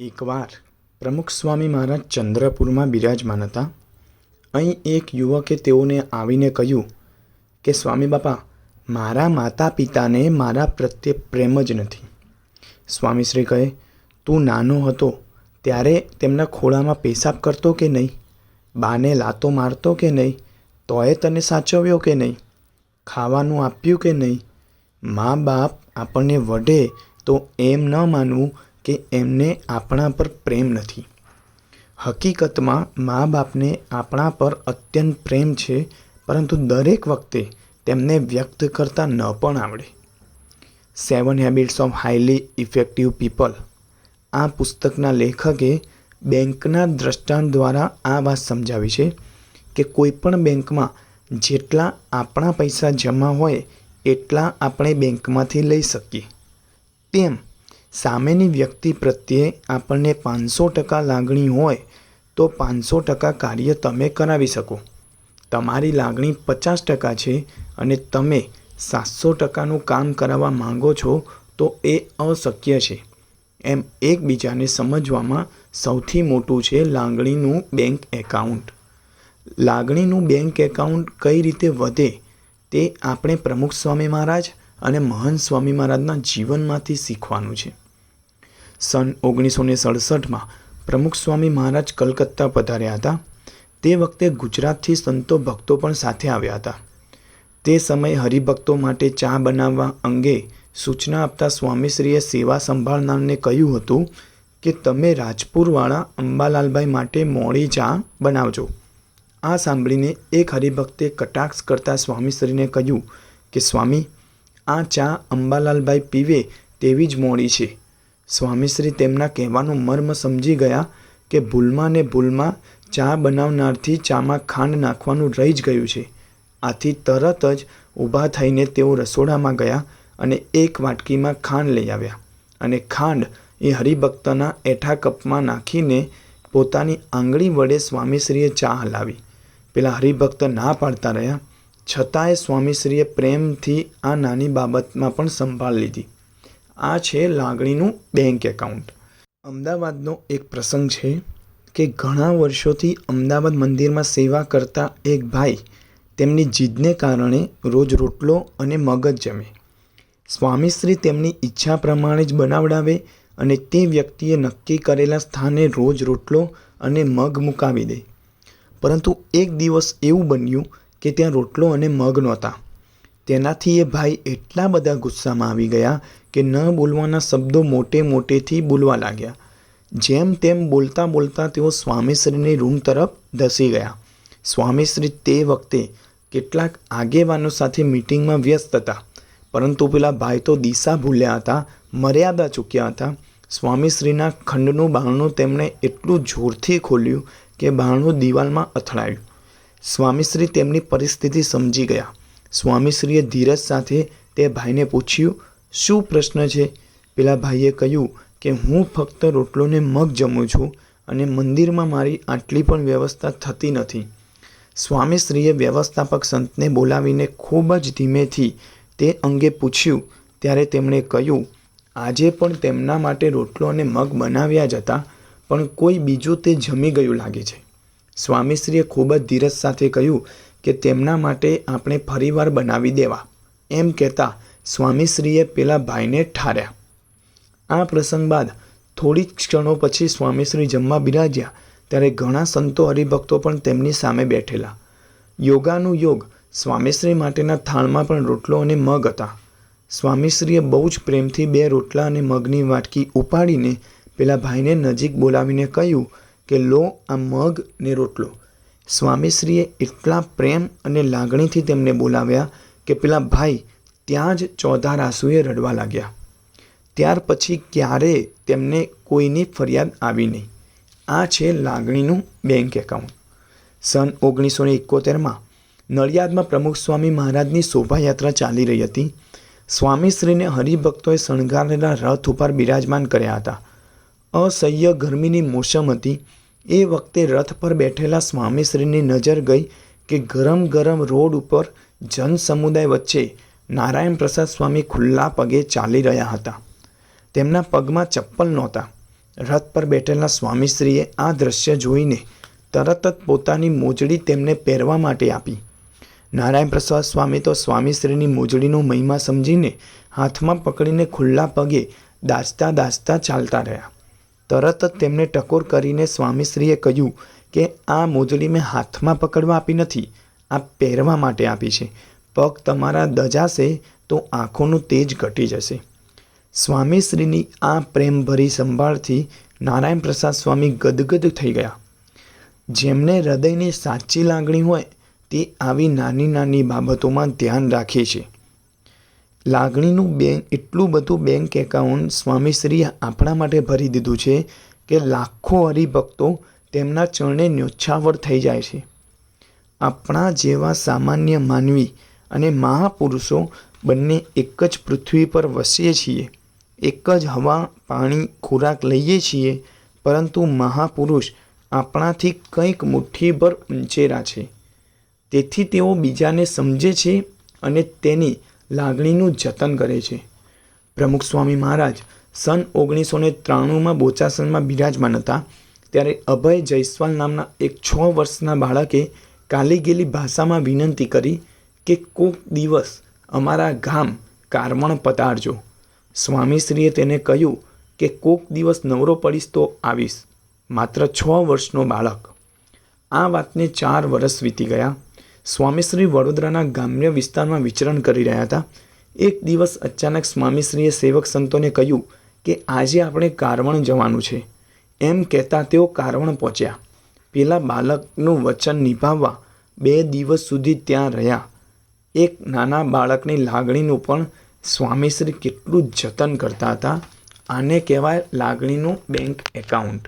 એકવાર પ્રમુખ સ્વામી મહારાજ ચંદ્રપુરમાં બિરાજમાન હતા. અહીં એક યુવકે તેઓને આવીને કહ્યું કે, સ્વામી બાપા, મારા માતા પિતાને મારા પ્રત્યે પ્રેમ જ નથી. સ્વામીશ્રી કહે, તું નાનો હતો, ત્યારે તેમના ખોળામાં પેશાબ કરતો કે નહીં? બાને લાતો મારતો કે નહીં? તોય તને સાચવ્યો કે નહીં? ખાવાનું આપ્યું કે નહીં? મા બાપ આપણને વઢે તો એમ ન માનવું કે એમને આપણા પર પ્રેમ નથી. હકીકતમાં મા બાપને આપણા પર અત્યંત પ્રેમ છે, પરંતુ દરેક વખતે તેમને વ્યક્ત કરતા ન પણ આવડે. Seven habits of highly effective people આ પુસ્તકના લેખકે બેંકના દ્રષ્ટાંત દ્વારા આ વાત સમજાવી છે કે કોઈપણ બેંકમાં જેટલા આપણા પૈસા જમા હોય, એટલા આપણે બેંકમાંથી લઈ શકીએ. તેમ સામેની વ્યક્તિ પ્રત્યે આપણને પાંચસો ટકા લાગણી હોય, તો પાંચસો ટકા કાર્ય તમે કરાવી શકો. તમારી લાગણી પચાસ ટકા છે અને તમે સાતસો ટકાનું કામ કરાવવા માંગો છો, તો એ અશક્ય છે. એમ એકબીજાને સમજવામાં સૌથી મોટું છે લાગણીનું બેંક એકાઉન્ટ. લાગણીનું બેંક એકાઉન્ટ કઈ રીતે વધે, તે આપણે પ્રમુખ સ્વામી મહારાજ અને મહાન સ્વામી મહારાજના જીવનમાંથી શીખવાનું છે. સન ઓગણીસો ને સડસઠમાં પ્રમુખ સ્વામી મહારાજ કલકત્તા પધાર્યા હતા. તે વખતે ગુજરાતથી સંતો ભક્તો પણ સાથે આવ્યા હતા. તે સમયે હરિભક્તો માટે ચા બનાવવા અંગે સૂચના આપતા સ્વામીશ્રીએ સેવા સંભાળનારને કહ્યું હતું કે, તમે રાજપુરવાળા અંબાલાલભાઈ માટે મોડી ચા બનાવજો. આ સાંભળીને એક હરિભક્તે કટાક્ષ કરતા સ્વામીશ્રીને કહ્યું કે, સ્વામી આ ચા અંબાલાલભાઈ પીવે તેવી જ મોડી છે. સ્વામીશ્રી તેમના કહેવાનું મર્મ સમજી ગયા કે ભૂલમાં ને ભૂલમાં ચા બનાવનારથી ચામાં ખાંડ નાખવાનું રહી જ ગયું છે. આથી તરત જ ઊભા થઈને તેઓ રસોડામાં ગયા અને એક વાટકીમાં ખાંડ લઈ આવ્યા અને ખાંડ એ હરિભક્તના એઠા કપમાં નાખીને પોતાની આંગળી વડે સ્વામીશ્રીએ ચા હલાવી. પેલા હરિભક્ત ના પાડતા રહ્યા છતાંય સ્વામીશ્રીએ પ્રેમથી આ નાની બાબતમાં પણ સંભાળ લીધી. આ છે લાગણીનું બેંક એકાઉન્ટ. અમદાવાદનો એક પ્રસંગ છે કે ઘણા વર્ષોથી અમદાવાદ મંદિરમાં સેવા કરતા એક ભાઈ તેમની જીદને કારણે રોજ રોટલો અને મગજ જમે. સ્વામીશ્રી તેમની ઈચ્છા પ્રમાણે જ બનાવડાવે અને તે વ્યક્તિએ નક્કી કરેલા સ્થાને રોજ રોટલો અને મગ મુકાવી દે. પરંતુ એક દિવસ એવું બન્યું કે ત્યાં રોટલો અને મગ નહોતા. તેનાથી એ ભાઈ એટલા બધા ગુસ્સામાં આવી ગયા કે ન બોલવાના શબ્દો મોટે મોટેથી બોલવા લાગ્યા. જેમ તેમ બોલતા બોલતા તેઓ સ્વામીશ્રીની રૂમ તરફ ધસી ગયા. સ્વામીશ્રી તે વખતે કેટલાક આગેવાનો સાથે મિટિંગમાં વ્યસ્ત હતા. પરંતુ પેલા ભાઈ તો દિશા ભૂલ્યા હતા, મર્યાદા ચૂક્યા હતા. સ્વામીશ્રીના ખંડનું બારણું તેમણે એટલું જોરથી ખોલ્યું કે બારણું દિવાલમાં અથડાયું. સ્વામીશ્રી તેમની પરિસ્થિતિ સમજી ગયા. સ્વામીશ્રીએ ધીરજ સાથે તે ભાઈને પૂછ્યું, શું પ્રશ્ન છે? પેલા ભાઈએ કહ્યું કે, હું ફક્ત રોટલોને મગ જમું છું અને મંદિરમાં મારી આટલી પણ વ્યવસ્થા થતી નથી. સ્વામીશ્રીએ વ્યવસ્થાપક સંતને બોલાવીને ખૂબ જ ધીમેથી તે અંગે પૂછ્યું. ત્યારે તેમણે કહ્યું, આજે પણ તેમના માટે રોટલો અને મગ બનાવ્યા જ હતા, પણ કોઈ બીજું તે જમી ગયું લાગે છે. સ્વામીશ્રીએ ખૂબ જ ધીરજ સાથે કહ્યું કે તેમના માટે આપણે ફરીવાર બનાવી દેવા. એમ કહેતા સ્વામીશ્રીએ પેલા ભાઈને ઠાર્યા. આ પ્રસંગ બાદ થોડી ક્ષણો પછી સ્વામીશ્રી જમવા બિરાજ્યા ત્યારે ઘણા સંતો હરિભક્તો પણ તેમની સામે બેઠેલા. યોગાનું યોગ સ્વામીશ્રી માટેના થાળમાં પણ રોટલો અને મગ હતા. સ્વામીશ્રીએ બહુ જ પ્રેમથી બે રોટલા અને મગની વાટકી ઉપાડીને પેલા ભાઈને નજીક બોલાવીને કહ્યું કે લો આ મગ ને રોટલો. સ્વામીશ્રીએ એટલા પ્રેમ અને લાગણીથી તેમને બોલાવ્યા કે પેલા ભાઈ ત્યાં જ ચોધાર આંસુએ રડવા લાગ્યા. ત્યાર પછી ક્યારે તેમને કોઈની ફરિયાદ આવી નહીં. આ છે લાગણીનું બેંક એકાઉન્ટ. સન ઓગણીસો ને એકોતેરમાં નડિયાદમાં પ્રમુખ સ્વામી મહારાજની શોભાયાત્રા ચાલી રહી હતી. સ્વામીશ્રીને હરિભક્તોએ શણગારેલા રથ ઉપર બિરાજમાન કર્યા હતા. અસહ્ય ગરમીની મોસમ હતી. એ વખતે રથ પર બેઠેલા સ્વામીશ્રીની નજર ગઈ કે ગરમ ગરમ રોડ ઉપર જન સમુદાય વચ્ચે નારાયણ પ્રસાદ સ્વામી ખુલ્લા પગે ચાલી રહ્યા હતા. તેમના પગમાં ચપ્પલ નહોતા. રથ પર બેઠેલા સ્વામીશ્રીએ આ દ્રશ્ય જોઈને તરત જ પોતાની મોજડી તેમને પહેરવા માટે આપી. નારાયણ પ્રસાદ સ્વામી તો સ્વામીશ્રીની મોજડીનો મહિમા સમજીને હાથમાં પકડીને ખુલ્લા પગે દાસતા દાસતા ચાલતા રહ્યા. તરત જ તેમને ટકોર કરીને સ્વામીશ્રીએ કહ્યું કે આ મોજડી મેં હાથમાં પકડવા આપી નથી આ પહેરવા માટે આપી છે. પગ તમારા દજાશે તો આંખોનું તેજ ઘટી જશે. સ્વામીશ્રીની આ પ્રેમભરી સંભાળથી નારાયણ પ્રસાદ સ્વામી ગદગદ થઈ ગયા. જેમને હૃદયની સાચી લાગણી હોય તે આવી નાની નાની બાબતોમાં ધ્યાન રાખે છે. લાગણીનું બેંક એટલું બધું બેંક એકાઉન્ટ સ્વામીશ્રીએ આપણા માટે ભરી દીધું છે કે લાખો હરિભક્તો તેમના ચરણે ન્યોછાવર થઈ જાય છે. આપણા જેવા સામાન્ય માનવી અને મહાપુરુષો બંને એક જ પૃથ્વી પર વસીએ છીએ. એક જ હવા, પાણી, ખોરાક લઈએ છીએ, પરંતુ મહાપુરુષ આપણાથી કંઈક મુઠ્ઠીભર ઊંચેરા છે. તેથી તેઓ બીજાને સમજે છે અને તેની લાગણીનું જતન કરે છે. પ્રમુખ સ્વામી મહારાજ સન ઓગણીસો ને ત્રાણુંમાં બોચાસનમાં બિરાજમાન હતા, ત્યારે અભય જયસ્વાલ નામના એક છ વર્ષના બાળકે કાલી ગયેલી ભાષામાં વિનંતી કરી કે કોક દિવસ અમારા ગામ કારમણ પતાડજો સ્વામીશ્રીએ તેને કહ્યું કે કોક દિવસ નવરો પડીશ તો આવીશ. માત્ર છ વર્ષનો બાળક. આ વાતને ચાર વર્ષ વીતી ગયા. સ્વામીશ્રી વડોદરાના ગ્રામ્ય વિસ્તારમાં વિચરણ કરી રહ્યા હતા. એક દિવસ અચાનક સ્વામીશ્રીએ સેવક સંતોને કહ્યું કે આજે આપણે કારવણ જવાનું છે. એમ કહેતા તેઓ કારવણ પહોંચ્યા. પેલા બાળકનું વચન નિભાવવા બે દિવસ સુધી ત્યાં રહ્યા. એક નાના બાળકની લાગણીનું પણ સ્વામીશ્રી કેટલું જતન કરતા હતા. આને કહેવાય લાગણીનું બેંક એકાઉન્ટ.